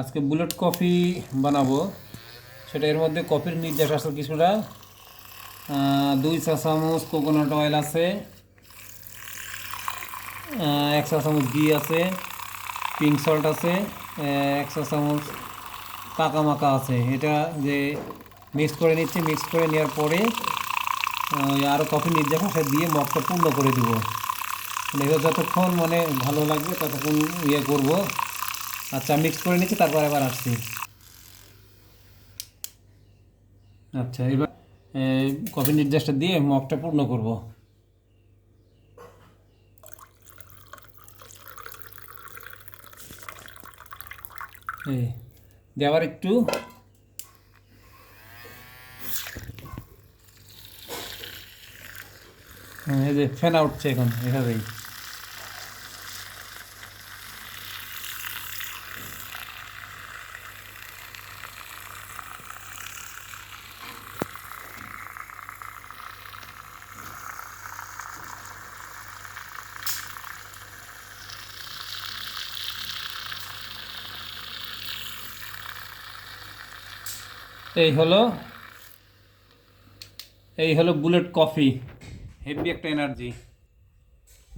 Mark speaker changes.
Speaker 1: আজকে bullet coffee বানাবো। সেটা এর মধ্যে কফির নির্যাস আছে কিছুটা। দুই চা চামচ কোকোনাট অয়েল আছে। এক চা চামচ ঘি আছে। পিঙ্ক সল্ট আছে। এক চা চামচ পাকা মাকা আছে। এটা যে মিক্স করে নিচ্ছি মিক্স করে নেওয়ার পরে আরও কফি নির্যাস আছে দিয়ে মগটা পূর্ণ করে দেবো। এবার যতক্ষণ মানে ভালো লাগবে ততক্ষণ ইয়ে করব। আচ্ছা মিক্স করে নিচ্ছি তারপর এবার আসছি। আচ্ছা এবার কফি নির্দেশটা দিয়ে মগটা পূর্ণ করব। এই আবার একটু। হ্যাঁ, এই যে ফ্যান উঠছে এখন এভাবেই। এই হলো এই হলো বুলেট কফি হেভি একটা এনার্জি।